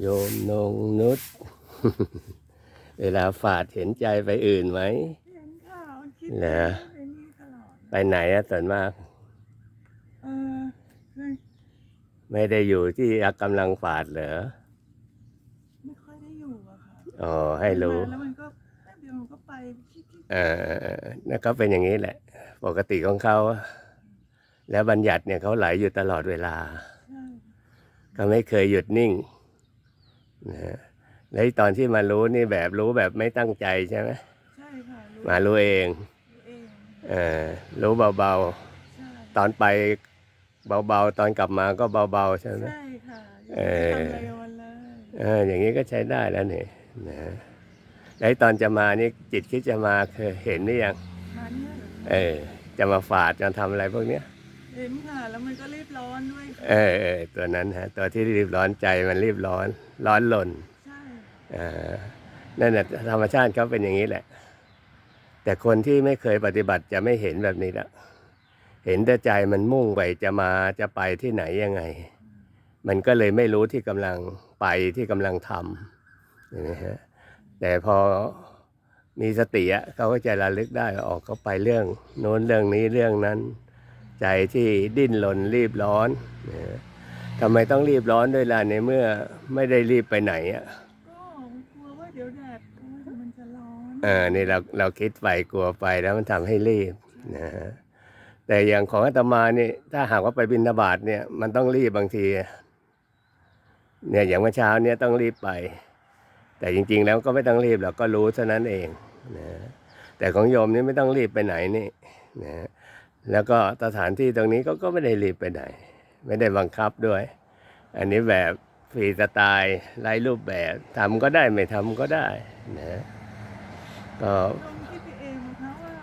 โยมนงนุษเวลาฝาดเห็นใจไปอื่นไหมเห็นข่าวคิดเหรอไปนี่ตลอดไปไหนอะส่วนมาก เออไม่ไม่ได้อยู่ที่กำลังฝาดเหรอ ไม่ค่อยได้อยู่อะค่ะ อ๋อ ให้รู้มาแล้วมันก็แป๊บเดียวมันก็ไปคิดคิดเออนั่นก็เป็นอย่างนี้แหละ ปกติของเขา แล้วบัญญัติเนี่ยเขาไหลอยู่ตลอดเวลาใช่ก็ไม่เคยหยุดนิ่ง นะฮะแล้วตอนที่มารู้นี่แบบรู้แบบไม่ตั้งใจใช่ไหมใช่ค่ะรู้มารู้เองเองเออรู้เบาใช่ๆ ตอนไปเบาๆ ตอนกลับมาก็เบาๆใช่ไหม ใช่ค่ะเออทำอะไรกับมันเลยเอออย่างนี้ก็ใช้ได้แล้วนี่นะแล้วตอนจะมานี่จิตคิดจะมาเคยเห็นหรือยัง มันเนี่ยเหรอเออจะมาฝาดจะทำอะไรพวกเนี้ย เห็นค่ะ แล้วมันก็รีบร้อนด้วยค่ะเออเออตัวนั้นฮะตัวที่รีบร้อนใจมันรีบร้อน ร้อนหล่นใช่อ่านั่นแหละธรรมชาติเขาเป็นอย่างนี้แหละ แต่คนที่ไม่เคยปฏิบัติจะไม่เห็นแบบนี้ละเห็นแต่ใจมันมุ่งไปจะมาจะไปที่ไหนยังไง มันก็เลยไม่รู้ที่กำลังไปที่กำลังทำเห็นไหมฮะแต่พอมีสติอะเขาก็จะระลึกได้ว่าออกเขาไปเรื่อง โน้นเรื่องนี้เรื่องนั้น ใจที่ดิ้นรนรีบร้อนนะฮะทำไมต้องรีบร้อนด้วยล่ะในเมื่อไม่ได้รีบไปไหนอะก็กลัวว่าเดี๋ยวแดดมันจะร้อนเออนี่เราเราคิดไปกลัวไปแล้วมันทำให้รีบนะฮะแต่อย่างของอาตมานี่ถ้าหากว่าไปบินทบาทเนี่ยมันต้องรีบบางที เนี่ยอย่างเมื่อเช้าเนี่ยต้องรีบไป แต่จริง ๆ แล้วก็ไม่ต้องรีบหรอกก็รู้เท่านั้นเองนะแต่ของโยมนี่ไม่ต้องรีบไปไหนนี่นะ แล้วก็สถานที่ตรงนี้ก็ก็ไม่ได้รีบไปไหน ไม่ได้บังคับด้วย อันนี้แบบฟรีสไตล์ไร้รูปแบบทำก็ได้ไม่ทำก็ได้นะก็โยมคิดไปเองนะคะว่า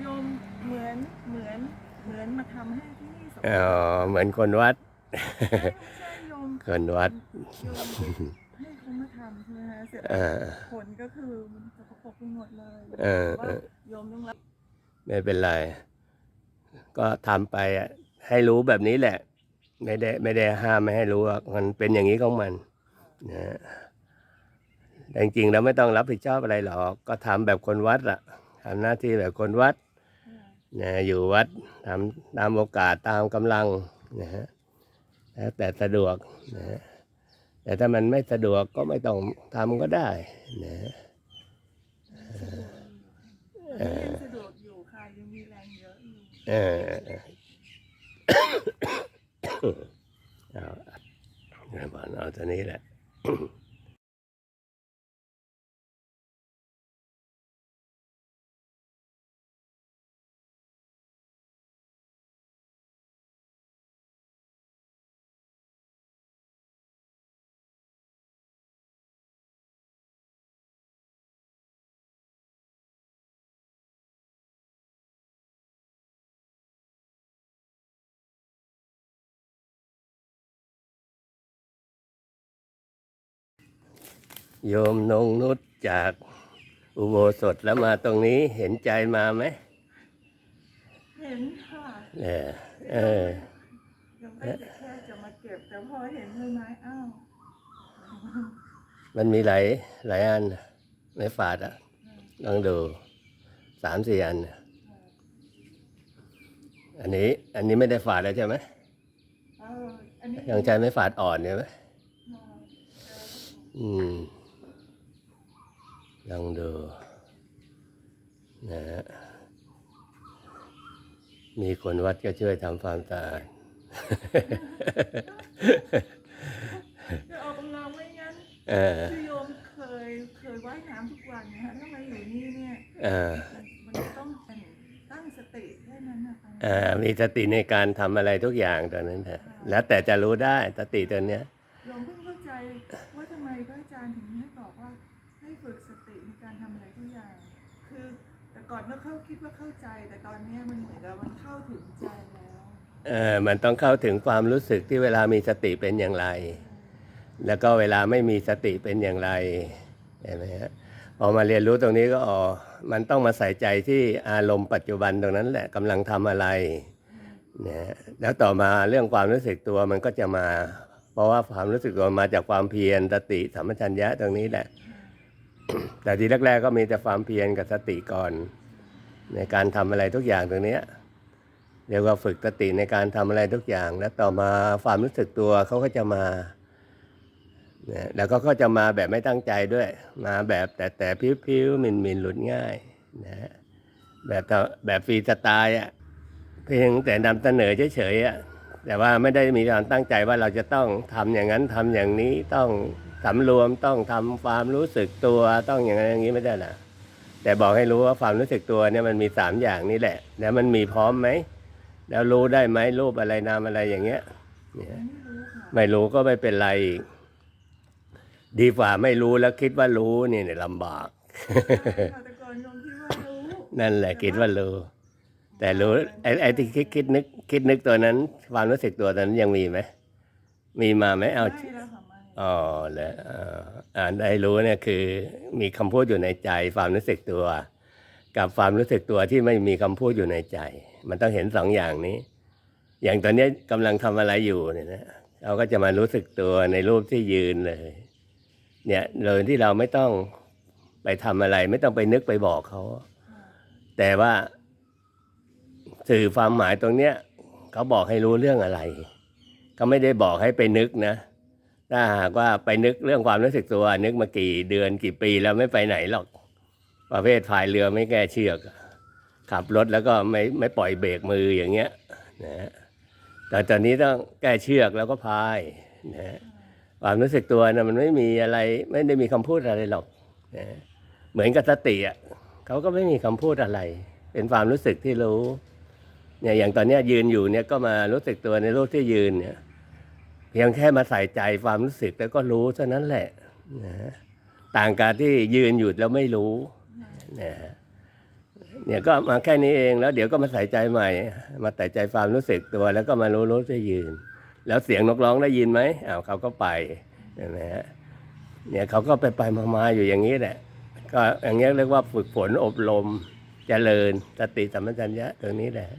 โยมเหมือนเหมือนเหมือนมาทำให้ที่นี่สมเออเหมือนคนวัดไม่ใช่โยมคนวัด โยมให้เขามาทำใช่ไหมคะเสร็จเอแล้วอผลก็คือมันสกปรกไปหมดเลยเออ ว่าเออโยมต้องรับ ไม่เป็นไร ก็ทำไปอะให้รู้แบบนี้แหละ ไม่ได้ไม่ได้ห้ามไม่ให้รู้หรอกมันเป็นอย่างนี้ของมันนะแต่จริงๆแล้วไม่ต้องรับผิดชอบอะไรหรอก ก็ทำแบบคนวัดอะทำหน้าที่แบบคนวัดนะอยู่วัดทำตามโอกาสตามกำลังนะฮะแล้วแต่สะดวกนะฮะแต่ถ้ามันไม่สะดวกก็ไม่ต้องทำก็ได้นะฮะยังสะดวกอยู่ค่ะยังมีแรงเย อะอยู่เออเอาเอาบอลเอาตอนนี้แหละ โยมนงนุชจากอุโบสถแล้วมาตรงนี้เห็นใจมาไหมเห็นค่ะเออเออยังไม่ได้แค่จะมาเก็บแต่พอเห็นเลยไม้อ้าวมันมีหลายหลายอันในฝาดอะลองดูสามสี่อัน อันนี้ อันนี้ไม่ได้ฝาดแล้วใช่ไหมเอออันนี้ยังใจไม่ฝาดอ่อนใช่ไหมเอออืม ลองดูนะฮะมีคนวัดก็ช่วยทำความสะอาดจะออกกำลังไม่งั้นเออคือโยมเคยเคยว่ายน้ำทุกวันนะคะถ้ามาอยู่นี่เนี่ยเออมันต้องตั้งสติแค่นั้นนะคะเออมีสติในการทำอะไรทุกอย่างตอนนั้นฮะแล้วแต่จะรู้ได้สติตัวเนี้ยโยมเพิ่งเข้าใจว่าทำไมพระอาจารย์ถึง ก่อนก็เข้าคิดว่าเข้าใจ แต่ตอนนี้มันเหมือนกับมันเข้าถึงใจแล้วเออมันต้องเข้าถึงความรู้สึกที่เวลามีสติเป็นอย่างไร แล้วก็เวลาไม่มีสติเป็นอย่างไรเห็นไหมฮะพอมาเรียนรู้ตรงนี้ก็อ๋อมันต้องมาใส่ใจที่อารมณ์ปัจจุบันตรงนั้นแหละกำลังทำอะไรนะฮะแล้วต่อมาเรื่องความรู้สึกตัวมันก็จะมา เพราะว่าความรู้สึกตัวมาจากความเพียรสติสัมปชัญญะตรงนี้แหละ แต่ทีแรกๆก็มีแต่ความเพียรกับสติก่อน ในการทำอะไรทุกอย่างตรงนี้เรียกว่าฝึกสติในการทำอะไรทุกอย่าง แล้วต่อมาความรู้สึกตัวเขาก็จะมาแล้วก็ก็จะมาแบบไม่ตั้งใจด้วย มาแบบแต่แต่พิ้วๆมินมินหลุดง่ายนะฮะแบบแบบฟรีสไตล์อะเพียงแต่นำเสนอเฉยๆอะแต่ว่าไม่ได้มีการตั้งใจว่าเราจะต้องทำอย่างนั้นทำอย่างนี้ต้องสำรวมต้องทำความรู้สึกตัวต้องอย่างนั้นอย่างนี้ไม่ได้นะ แต่บอกให้รู้ว่าความรู้สึกตัวเนี่ยมันมีสามอย่างนี่แหละ แล้วมันมีพร้อมไหม แล้วรู้ได้ไหมรูปอะไรนามอะไรอย่างเงี้ยไม่รู้ก็ไม่เป็นไรอีกดีกว่าไม่รู้แล้วคิดว่ารู้นี่เนี่ยลำบากนั่นแหละคิดว่ารู้ แต่รู้ไอ้ไอ้ที่คิดคิดนึกคิดนึกตัวนั้น ความรู้สึกตัวตอนนั้นยังมีไหมมีมาไหมเอา อ๋อแล้วอ่านได้รู้เนี่ยคือมีคำพูดอยู่ในใจความรู้สึกตัว กับความรู้สึกตัวที่ไม่มีคำพูดอยู่ในใจ มันต้องเห็นสองอย่างนี้ อย่างตอนนี้กำลังทำอะไรอยู่เนี่ยนะเราก็จะมารู้สึกตัวในรูปที่ยืนเลย เนี่ยเลยที่เราไม่ต้องไปทำอะไร ไม่ต้องไปนึกไปบอกเขา แต่ว่าสื่อความหมายตรงเนี้ยเขาบอกให้รู้เรื่องอะไรเขาไม่ได้บอกให้ไปนึกนะ ถ้าหากว่าไปนึกเรื่องความรู้สึกตัว นึกมากี่เดือนกี่ปีแล้วไม่ไปไหนหรอก ประเภทพายเรือไม่แก้เชือก ขับรถแล้วก็ไม่ไม่ปล่อยเบรกมืออย่างเงี้ยนะฮะแต่ตอนนี้ต้องแก้เชือกแล้วก็พายนะฮะความรู้สึกตัวนะมันไม่มีอะไรไม่ได้มีคำพูดอะไรหรอกนะเหมือนกับสติอะเขาก็ไม่มีคำพูดอะไร เป็นความรู้สึกที่รู้เนี่ยอย่างตอนนี้ยยืนอยู่เนี่ยก็มารู้สึกตัวในรูปที่ยืนเนี่ย เพียงแค่มาใส่ใจความรู้สึกแล้วก็รู้เท่านั้นแหละนะฮะต่างกับที่ยืนอยู่แล้วไม่รู้นะฮะเนี่ยก็มาแค่นี้เองแล้วเดี๋ยวก็มาใส่ใจใหม่ มาใส่ใจความรู้สึกตัว แล้วก็มารู้รู้ที่ยืน แล้วเสียงนกร้องได้ยินไหมอ้าวเขาก็ไปเห็นไหมฮะเนี่ยเขาก็ไปไปมามาอยู่อย่างนี้แหละก็อย่างเงี้ยเรียกว่าฝึกฝนอบรมเจริญสติสัมปชัญญะตรงนี้แหละ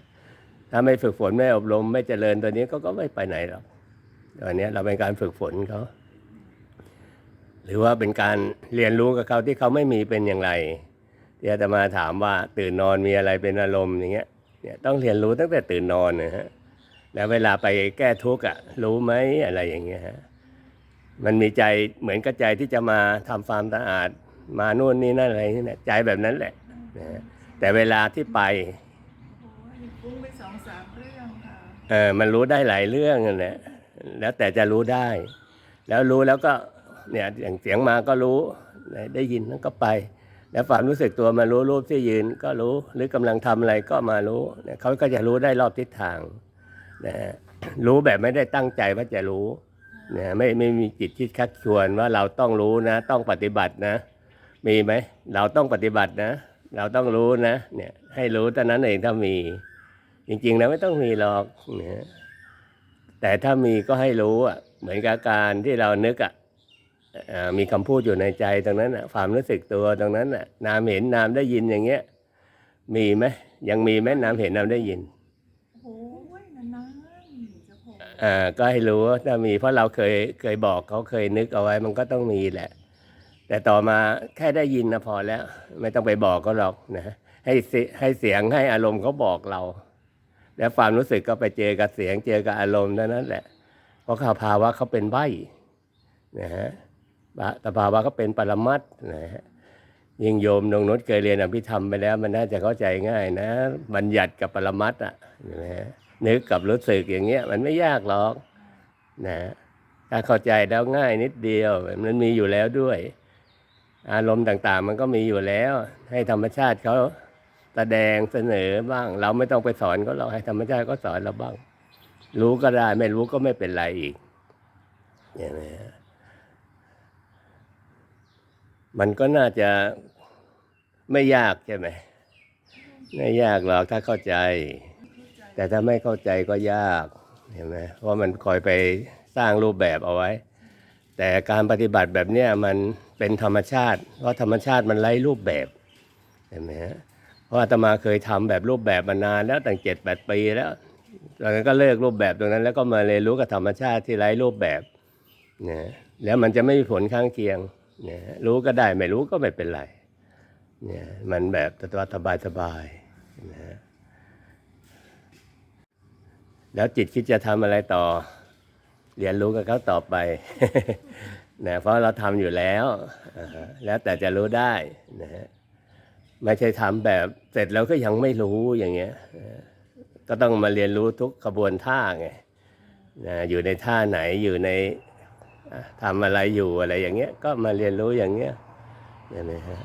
ถ้าไม่ฝึกฝนไม่อบรมไม่เจริญตัวนี้ก็ก็ไม่ไปไหนหรอก อนนี้เราเป็นการฝึกฝนเขาหรือว่าเป็นการเรียนรู้กับเขาที่เขาไม่มีเป็นอย่างไรที่อาตมาถามว่าตื่นนอนมีอะไรเป็นอารมณ์อย่างเงี้ยเนี่ยต้องเรียนรู้ตั้งแต่ตื่นนอนนะฮะแล้วเวลาไปแก้ทุกข์อะรู้ไหมอะไรอย่างเงี้ยฮะมันมีใจเหมือนกับใจที่จะมาทำความสะอาดมานู่นนี่นั่นอะไรนี่แหละใจแบบนั้นแหละนะฮะแต่เวลาที่ไปโอ้ยฟุ้งไปสองสามเรื่องค่ะเออมันรู้ได้หลายเรื่องนั่นแหละ แล้วแต่จะรู้ได้ แล้วรู้แล้วก็เนี่ยอย่างเสียงมาก็รู้ได้ยินแล้วก็ไป แล้วความรู้สึกตัวมารู้รูปที่ยืนก็รู้หรือกำลังทำอะไรก็มารู้เนี่ยเขาก็จะรู้ได้รอบทิศทางนะฮะรู้แบบไม่ได้ตั้งใจว่าจะรู้นะไม่ไม่มีจิตที่ชักชวนว่าเราต้องรู้นะ ต้องปฏิบัตินะ มีไหมเราต้องปฏิบัตินะ เราต้องรู้นะเนี่ยให้รู้เท่านั้นเองถ้ามี จริงๆแล้วไม่ต้องมีหรอกนะ แต่ถ้ามีก็ให้รู้อะเหมือนกับการที่เรานึกอะเอ่อมีคำพูดอยู่ในใจตรงนั้นอะความรู้สึกตัวตรงนั้นอะนามเห็นนามได้ยินอย่างเงี้ย มีไหมยังมีไหมนามเห็นนามได้ยินโอ้ยนานๆจะโผล่อ่าก็ให้รู้ว่าถ้ามีเพราะเราเคยเคยบอกเขาเคยนึกเอาไว้มันก็ต้องมีแหละ แต่ต่อมาแค่ได้ยินนะพอแล้ว ไม่ต้องไปบอกเขาหรอกนะให้เสียให้เสียงให้อารมณ์เขาบอกเรา แล้วความรู้สึกก็ไปเจอกับเสียงเจอกับอารมณ์เท่านั้นแหละ เพราะเขาวภาวะเขาเป็นใบนะฮะสภาวะเขาเป็นปรมัตนะฮะยิ่งโยมนงนุชเคยเรียนอภิธรรมไปแล้ว มันน่าจะเข้าใจง่ายนะ บัญญัติกับปรมัตอะนะฮะนึกกับรู้สึกอย่างเงี้ยมันไม่ยากหรอกนะถ้าเข้าใจแล้วง่ายนิดเดียวมันมีอยู่แล้วด้วย อารมณ์ต่างๆ มันก็มีอยู่แล้ว ให้ธรรมชาติเขา แสดงเสนอบ้าง เราไม่ต้องไปสอนเขาเราให้ธรรมชาติก็สอนเราบ้าง รู้ก็ได้ ไม่รู้ก็ไม่เป็นไรอีกเนี่ยนะฮะมันก็น่าจะไม่ยากใช่ไหมไม่ยากหรอกถ้าเข้าใจ แต่ถ้าไม่เข้าใจก็ยากเห็นไหมเพราะมันคอยไปสร้างรูปแบบเอาไว้ แต่การปฏิบัติแบบเนี้ยมันเป็นธรรมชาติ เพราะธรรมชาติมันไร้รูปแบบเห็นไหมฮะ เพราะอาตมาเคยทำแบบรูปแบบมานานแล้วตั้งเจ็ดแปดปีแล้วตอนนั้นก็เลิกรูปแบบตรงนั้น แล้วก็มาเรียนรู้กับธรรมชาติที่ไร้รูปแบบนะแล้วมันจะไม่มีผลข้างเคียงนะรู้ก็ได้ไม่รู้ก็ไม่เป็นไรเนี่ยมันแบบสบายสบายนะแล้วจิตคิดจะทำอะไรต่อ เรียนรู้กับเขาต่อไปนะเพราะเราทำอยู่แล้ว แล้วแต่จะรู้ได้นะฮะ ไม่ใช่ทำแบบเสร็จแล้วก็ยังไม่รู้อย่างเงี้ยก็ต้องมาเรียนรู้ทุกขบวนท่าไงนะอยู่ในท่าไหนอยู่ในทำอะไรอยู่อะไรอย่างเงี้ยก็มาเรียนรู้อย่างเงี้ยเห็นไหมฮะ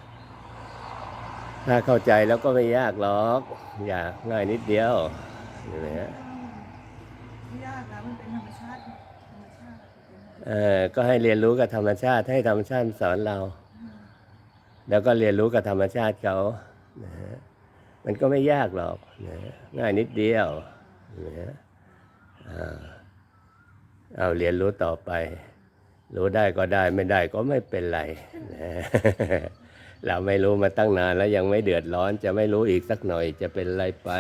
ถ้าเข้าใจแล้วก็ไม่ยากหรอกอยากง่ายนิดเดียวเห็นไหมฮะไม่ยากนะมันเป็นธรรมชาติธรรมชาติเป็นธรรมชาติเออก็ให้เรียนรู้กับธรรมชาติให้ธรรมชาติสอนเรา แล้วก็เรียนรู้กับธรรมชาติเขานะฮะมันก็ไม่ยากหรอกนะง่ายนิดเดียวนะฮะอ่าเอาเรียนรู้ต่อไป รู้ได้ก็ได้ไม่ได้ก็ไม่เป็นไรนะเราไม่รู้มาตั้งนานแล้วยังไม่เดือดร้อน จะไม่รู้อีกสักหน่อยจะเป็นไรไป